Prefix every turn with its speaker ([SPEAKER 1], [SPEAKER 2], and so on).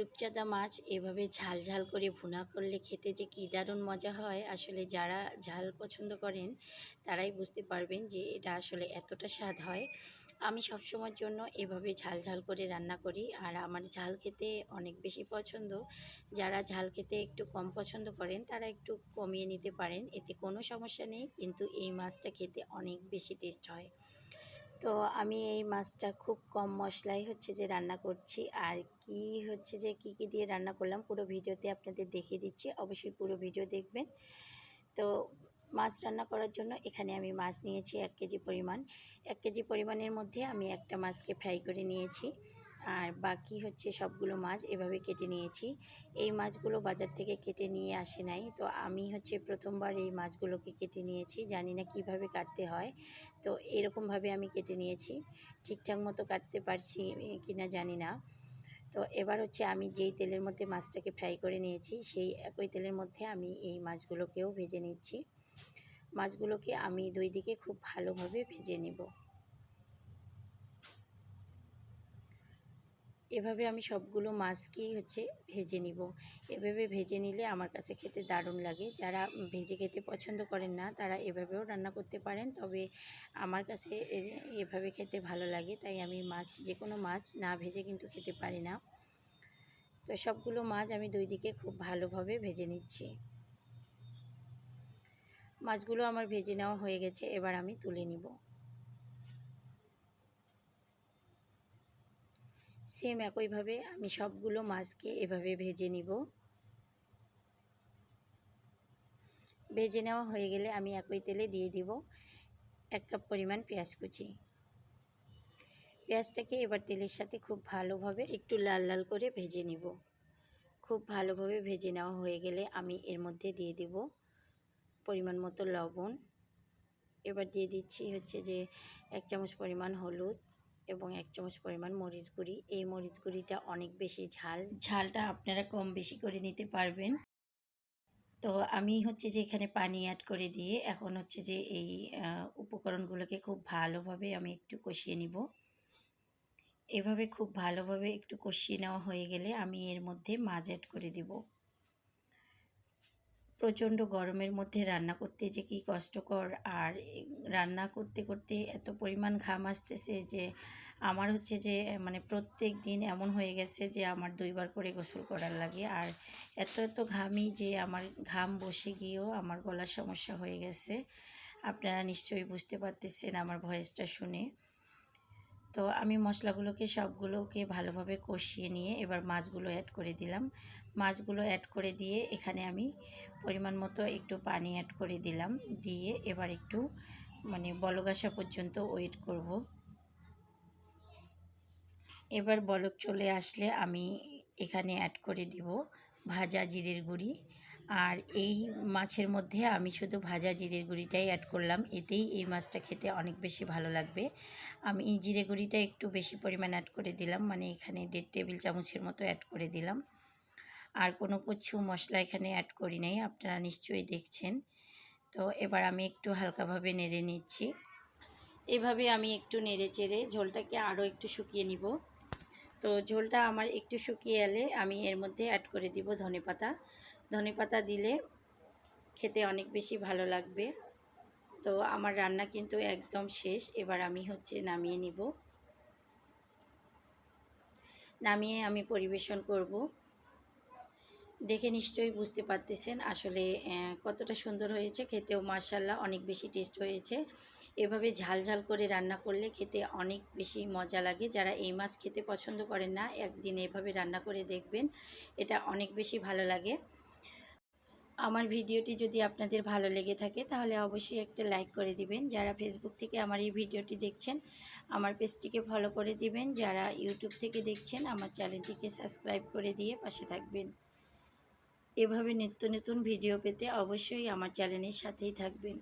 [SPEAKER 1] রূপচাঁদা মাছ এভাবে ঝাল ঝাল করে ভুনা করলে খেতে যে কী দারুণ মজা হয়, আসলে যারা ঝাল পছন্দ করেন তারাই বুঝতে পারবেন যে এটা আসলে এতটা স্বাদ হয়। আমি সবসময়ের জন্য এভাবে ঝাল ঝাল করে রান্না করি, আর আমার ঝাল খেতে অনেক বেশি পছন্দ। যারা ঝাল খেতে একটু কম পছন্দ করেন তারা একটু কমিয়ে নিতে পারেন, এতে কোনো সমস্যা নেই, কিন্তু এই মাছটা খেতে অনেক বেশি টেস্ট হয়। তো আমি এই মাছটা খুব কম মশলাই হচ্ছে যে রান্না করছি। আর কি হচ্ছে যে কি কি দিয়ে রান্না করলাম পুরো ভিডিওতে আপনাদের দেখিয়ে দিচ্ছি। অবশ্যই পুরো ভিডিও দেখবেন। তো মাছ রান্না করার জন্য এখানে আমি মাছ নিয়েছি এক কেজি পরিমাণ। এক কেজি পরিমাণের মধ্যে আমি একটা মাছকে ফ্রাই করে নিয়েছি। আর বাকি হচ্ছে সবগুলো মাছ এভাবে কেটে নিয়েছি। এই মাছগুলো বাজার থেকে কেটে নিয়ে আসে নাই। তো আমি হচ্ছে প্রথমবার এই মাছগুলোকে কেটে নিয়েছি। জানি না কীভাবে কাটতে হয়। তো এরকমভাবে আমি কেটে নিয়েছি। ঠিকঠাক মতো কাটতে পারছি কিনা জানি না। তো এবার হচ্ছে আমি যেই তেলের মধ্যে মাছটাকে ফ্রাই করে নিয়েছি, সেই একই তেলের মধ্যে আমি এই মাছগুলোকেও ভেজে নিচ্ছি। মাছগুলোকে আমি দুই দিকে খুব ভালোভাবে ভেজে নেব। এভাবে আমি সবগুলো মাছকেই হচ্ছে ভেজে নিব। এভাবে ভেজে নিলে আমার কাছে খেতে দারুণ লাগে। যারা ভেজে খেতে পছন্দ করেন না, তারা এভাবেও রান্না করতে পারেন। তবে আমার কাছে এভাবে খেতে ভালো লাগে, তাই আমি মাছ যে কোনো মাছ না ভেজে কিন্তু খেতে পারি না। তো সবগুলো মাছ আমি দুই দিকে খুব ভালোভাবে ভেজে নিচ্ছি। মাছগুলো আমার ভেজে নেওয়া হয়ে গেছে, এবার আমি তুলে নিব। সেম একইভাবে আমি সবগুলো মাছকে এভাবে ভেজে নিব। ভেজে নেওয়া হয়ে গেলে আমি একই তেলে দিয়ে দিব এক কাপ পরিমাণ পেঁয়াজ কুচি। পেঁয়াজটাকে এবার তেলের সাথে খুব ভালোভাবে একটু লাল লাল করে ভেজে নিব। খুব ভালোভাবে ভেজে নেওয়া হয়ে গেলে আমি এর মধ্যে দিয়ে দিব পরিমাণ মতো লবণ। এবার দিয়ে দিচ্ছি হচ্ছে যে এক চামচ পরিমাণ হলুদ। এবং এক চামচ পরিমাণ মরিচ গুঁড়ি। এই মরিচ গুঁড়িটা অনেক বেশি ঝাল, ঝালটা আপনারা কম বেশি করে নিতে পারবেন। তো আমি হচ্ছে যে এখানে পানি অ্যাড করে দিয়ে এখন হচ্ছে যে এই উপকরণগুলোকে খুব ভালোভাবে আমি একটু কষিয়ে নিব। এভাবে খুব ভালোভাবে একটু কষিয়ে নেওয়া হয়ে গেলে আমি এর মধ্যে মাছ অ্যাড করে দিব। প্রচণ্ড গরমের মধ্যে রান্না করতে যে কি কষ্টকর। আর রান্না করতে করতে এত পরিমাণ ঘাম আসতেছে যে, আমার হচ্ছে যে মানে প্রত্যেক দিন এমন হয়ে গেছে যে, আমার দুইবার করে গোসল করার লাগে। আর এত এত ঘামই যে, আমার ঘাম বসে গিয়েও আমার গলার সমস্যা হয়ে গেছে। আপনারা নিশ্চয়ই বুঝতে পারতেছেন আমার ভয়েসটা শুনে। তো আমি মশলাগুলোকে সবগুলোকে ভালোভাবে কষিয়ে নিয়ে এবার মাছগুলো অ্যাড করে দিলাম। মাছগুলো অ্যাড করে দিয়ে এখানে আমি পরিমাণ মতো একটু পানি অ্যাড করে দিলাম। দিয়ে এবার একটু মানে বলক আসা পর্যন্ত ওয়েট করব। এবার বলক চলে আসলে আমি এখানে অ্যাড করে দিব ভাজা জিরের গুঁড়ি। আর এই মাছের মধ্যে আমি শুধু ভাজা জিরের গুঁড়িটাই অ্যাড করলাম। এতেই এই মাছটা খেতে অনেক বেশি ভালো লাগবে। আমি এই জিরে গুঁড়িটা একটু বেশি পরিমাণ অ্যাড করে দিলাম। মানে এখানে দেড় টেবিল চামচের মতো অ্যাড করে দিলাম। আর কোনো কিছু মশলা এখানে অ্যাড করি নাই, আপনারা নিশ্চয়ই দেখছেন। তো এবার আমি একটু হালকাভাবে নেড়ে নিচ্ছি। এভাবে আমি একটু নেড়ে চেড়ে ঝোলটাকে আরও একটু শুকিয়ে নিব। তো ঝোলটা আমার একটু শুকিয়ে এলে আমি এর মধ্যে অ্যাড করে দিব ধনে পাতা ধনে পাতা দিলে খেতে অনেক বেশি ভালো লাগবে। তো আমার রান্না কিন্তু একদম শেষ, এবার আমি হচ্ছে নামিয়ে নিব। নামিয়ে আমি পরিবেশন করব। দেখে নিশ্চয়ই বুঝতে পারতেছেন আসলে কতটা সুন্দর হয়েছে। খেতেও মার্শাল্লাহ অনেক বেশি টেস্ট হয়েছে। এভাবে ঝাল ঝাল করে রান্না করলে খেতে অনেক বেশি মজা লাগে। যারা এই মাছ খেতে পছন্দ করেন না, একদিন এভাবে রান্না করে দেখবেন, এটা অনেক বেশি ভালো লাগে। আমার ভিডিওটি যদি আপনাদের ভালো লেগে থাকে, তাহলে অবশ্যই একটা লাইক করে দিবেন। যারা ফেসবুক থেকে আমার এই ভিডিওটি দেখছেন, আমার পেজটিকে ফলো করে দিবেন। যারা ইউটিউব থেকে দেখছেন, আমার চ্যানেলটিকে সাবস্ক্রাইব করে দিয়ে পাশে থাকবেন। এভাবে নিত্য নতুন ভিডিও পেতে অবশ্যই আমার চ্যানেলের সাথেই থাকবেন।